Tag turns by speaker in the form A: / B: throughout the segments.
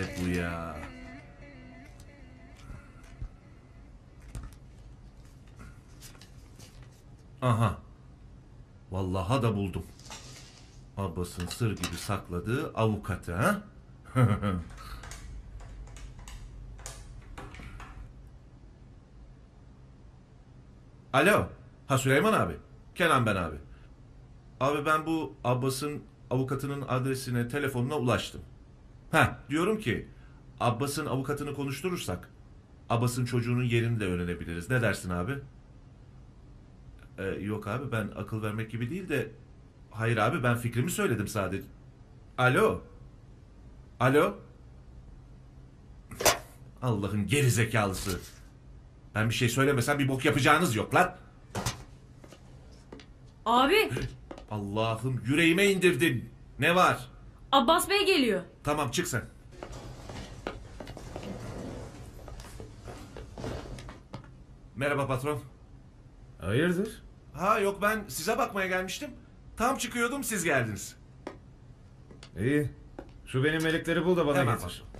A: işte bu ya. Aha. Vallaha da buldum. Abbas'ın sır gibi sakladığı avukatı ha? Alo. Ha Süleyman abi. Kenan ben abi. Abi ben bu Abbas'ın avukatının adresine, telefonuna ulaştım. Ha diyorum ki Abbas'ın avukatını konuşturursak Abbas'ın çocuğunun yerini de öğrenebiliriz. Ne dersin abi? Ee, yok abi ben akıl vermek gibi değil de hayır abi ben fikrimi söyledim sadece. Alo. Alo. Allah'ın geri zekalısı. Ben bir şey söylemesem bir bok yapacağınız yok lan.
B: Abi
A: Allah'ım yüreğime indirdin. Ne var?
B: Abbas Bey geliyor.
A: Tamam çık sen. Merhaba patron.
C: Hayırdır?
A: Ha yok ben size bakmaya gelmiştim. Tam çıkıyordum siz geldiniz.
C: İyi. Şu benim melekleri bul da bana
A: Hemen
C: getir.
A: patron.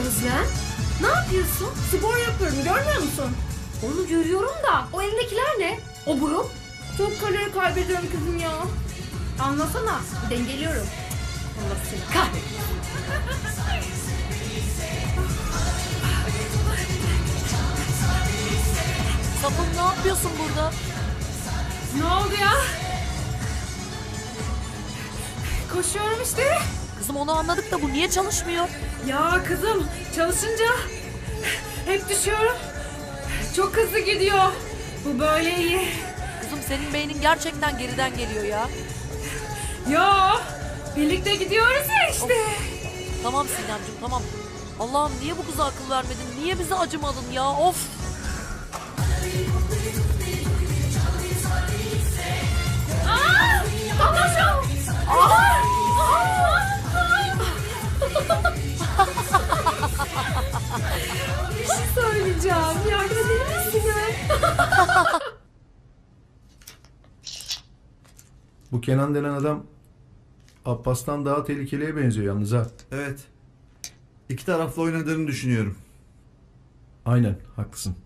D: Özlem, ne yapıyorsun?
B: Spor yapıyorum görmüyor musun?
D: Onu görüyorum da o elindekiler ne? O burun?
B: Çok kalori kaybediyorum kızım ya. Anlasana.
D: Dengeliyorum. Allah seni kahretsin.
E: Sapım ne yapıyorsun burada?
B: Ne oldu ya? Koşuyorum işte.
E: Kızım onu anladık da bu niye çalışmıyor?
B: Ya kızım çalışınca hep düşüyorum. Çok hızlı gidiyor. Bu böyle iyi.
E: Kızım senin beynin gerçekten geriden geliyor ya.
B: Ya birlikte gidiyoruz ya işte.
E: Tamam Sinemcim tamam. Allah'ım niye bu kıza akıl vermedin? Niye bize acımadın ya? Of!
F: Bu Kenan denen adam Abbas'tan daha tehlikeliye benziyor yalnız ha.
G: Evet. İki taraflı oynadığını düşünüyorum.
F: Aynen haklısın.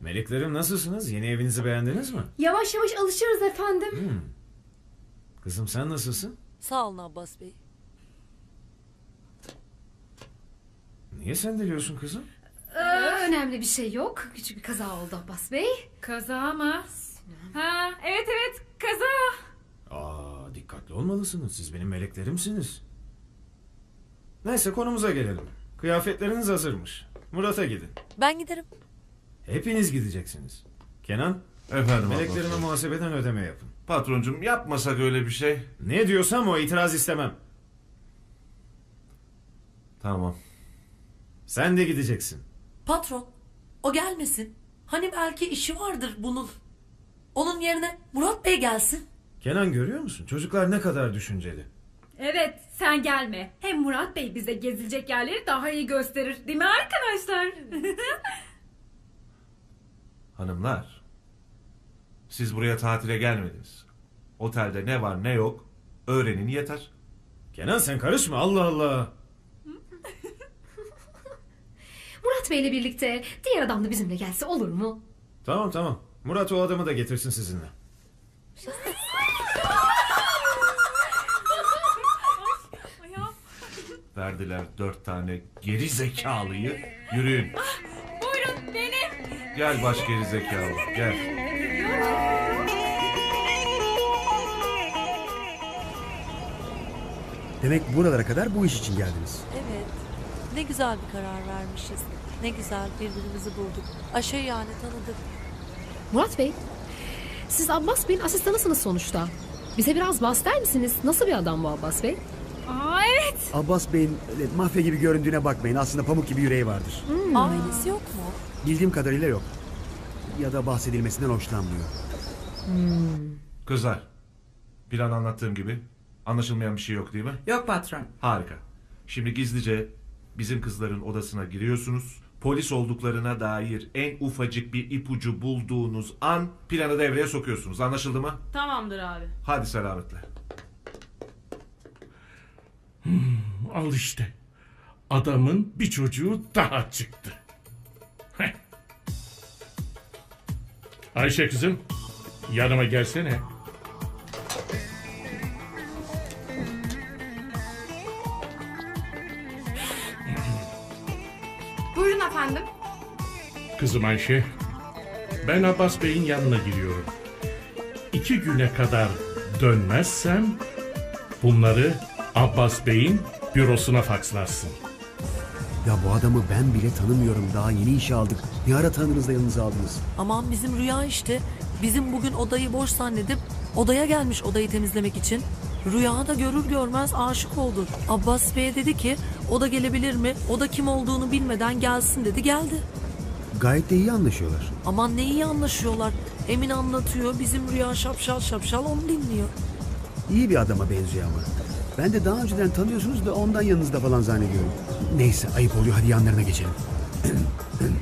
C: Meleklerim nasılsınız? Yeni evinizi beğendiniz mi?
D: Yavaş yavaş alışırız efendim.
C: Kızım sen nasılsın?
E: Sağ olun Abbas Bey.
C: Niye sendeliyorsun kızım?
D: Ee, önemli bir şey yok. Küçük bir kaza oldu Abbas Bey.
B: Kaza mı? Ha evet evet kaza.
C: Aa dikkatli olmalısınız. Siz benim meleklerimsiniz. Neyse konumuza gelelim. Kıyafetleriniz hazırmış. Murat'a gidin.
E: Ben giderim.
C: Hepiniz gideceksiniz. Kenan,
A: Efendim
C: meleklerime muhasebeden ödeme yapın.
A: Patroncum yapmasak öyle bir şey.
C: Ne diyorsam o itiraz istemem.
A: Tamam.
C: Sen de gideceksin.
E: Patron, o gelmesin. Hani belki işi vardır bunun. Onun yerine Murat Bey gelsin.
C: Kenan görüyor musun? Çocuklar ne kadar düşünceli.
B: Evet sen gelme. Hem Murat Bey bize gezilecek yerleri daha iyi gösterir. Değil mi arkadaşlar?
A: Hanımlar. Siz buraya tatile gelmediniz. Otelde ne var ne yok öğrenin yeter.
C: Kenan sen karışma Allah Allah.
D: Murat Bey'le birlikte diğer adam da bizimle gelse olur mu?
C: Tamam tamam. Murat o adamı da getirsin sizinle.
A: Verdiler dört tane geri zekalıyı. Yürüyün.
B: Buyurun benim.
A: Gel baş geri zekalı gel.
H: Demek buralara kadar bu iş için geldiniz.
E: Evet. Ne güzel bir karar vermişiz. Ne güzel birbirimizi bulduk. Aşağı yani tanıdık.
D: Murat Bey, siz Abbas Bey'in asistanısınız sonuçta. Bize biraz bahseder misiniz? Nasıl bir adam bu Abbas Bey?
B: Aa evet.
H: Abbas Bey'in öyle mafya gibi göründüğüne bakmayın. Aslında pamuk gibi yüreği vardır.
E: Ailesi yok mu?
H: Bildiğim kadarıyla yok. Ya da bahsedilmesinden hoşlanmıyor.
A: Kızlar, plan anlattığım gibi anlaşılmayan bir şey yok değil mi?
I: Yok patron.
A: Harika. Şimdi gizlice bizim kızların odasına giriyorsunuz. Polis olduklarına dair en ufacık bir ipucu bulduğunuz an planı devreye sokuyorsunuz. Anlaşıldı mı?
B: Tamamdır abi.
A: Hadi selametle.
J: Al işte. Adamın bir çocuğu daha çıktı. Heh. Ayşe kızım, yanıma gelsene.
B: Buyurun efendim.
J: Kızım Ayşe, ben Abbas Bey'in yanına gidiyorum. İki güne kadar dönmezsem bunları Abbas Bey'in bürosuna fakslarsın.
H: Ya bu adamı ben bile tanımıyorum. Daha yeni işe aldık. Ne ara tanıdınız da yanınıza aldınız?
E: Aman bizim rüya işte. Bizim bugün odayı boş zannedip odaya gelmiş odayı temizlemek için. Rüya da görür görmez aşık oldu. Abbas Bey'e dedi ki o da gelebilir mi? O da kim olduğunu bilmeden gelsin dedi geldi.
H: Gayet de iyi anlaşıyorlar.
E: Aman ne iyi anlaşıyorlar. Emin anlatıyor. Bizim Rüya şapşal şapşal onu dinliyor.
H: İyi bir adama benziyor ama. Ben de daha önceden tanıyorsunuz da ondan yanınızda falan zannediyorum. Neyse ayıp oluyor hadi yanlarına geçelim.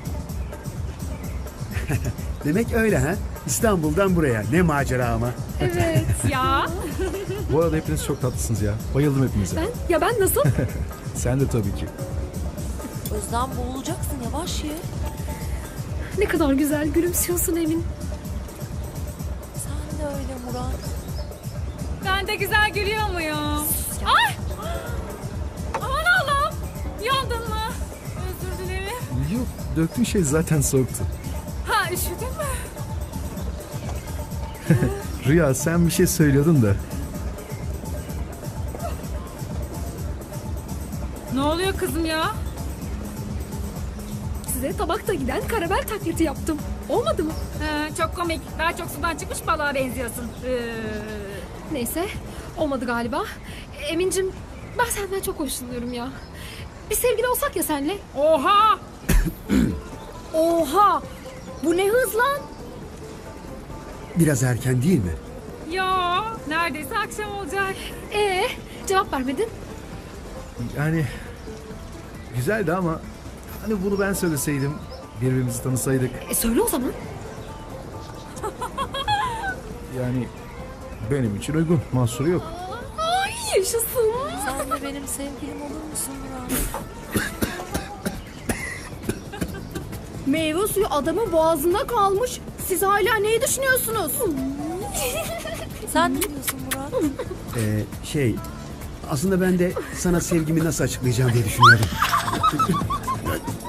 H: Demek öyle ha? İstanbul'dan buraya. Ne macera ama.
D: Evet ya.
F: Bu arada hepiniz çok tatlısınız ya. Bayıldım hepinize.
D: Ben, ya ben nasıl?
F: Sen de tabii ki.
E: Özlem boğulacaksın yavaş ye.
D: ne kadar güzel gülümsüyorsun Emin.
E: Sen de öyle Murat.
B: Ben de güzel gülüyor muyum? Ay! Aman Allah'ım! Yandın mı? Özür dilerim.
F: Yok döktüğün şey zaten soğuktu.
B: Ha üşüdün mü?
F: Rüya sen bir şey söylüyordun da.
D: Size tabakta giden karamel taklidi yaptım. Olmadı mı?
B: Ha, çok komik. Daha çok sudan çıkmış balığa benziyorsun. Ee,
D: Neyse olmadı galiba. Emin'cim ben senden çok hoşlanıyorum ya. Bir sevgili olsak ya senle.
B: Oha!
D: Oha! Bu ne hız lan?
H: Biraz erken değil mi?
B: Ya neredeyse akşam olacak.
D: Ee, cevap vermedin.
F: Yani güzeldi ama hani bunu ben söyleseydim birbirimizi tanısaydık
D: E söyle o zaman.
F: yani benim için uygun mahsuru yok.
D: Ay yaşasın.
E: Sen de benim sevgilim olur musun Murat?
D: Meyve suyu adamın boğazında kalmış. Siz hala neyi düşünüyorsunuz?
E: Sen ne diyorsun Murat?
H: Ee, şey aslında ben de sana sevgimi nasıl açıklayacağım diye düşünüyordum. 人。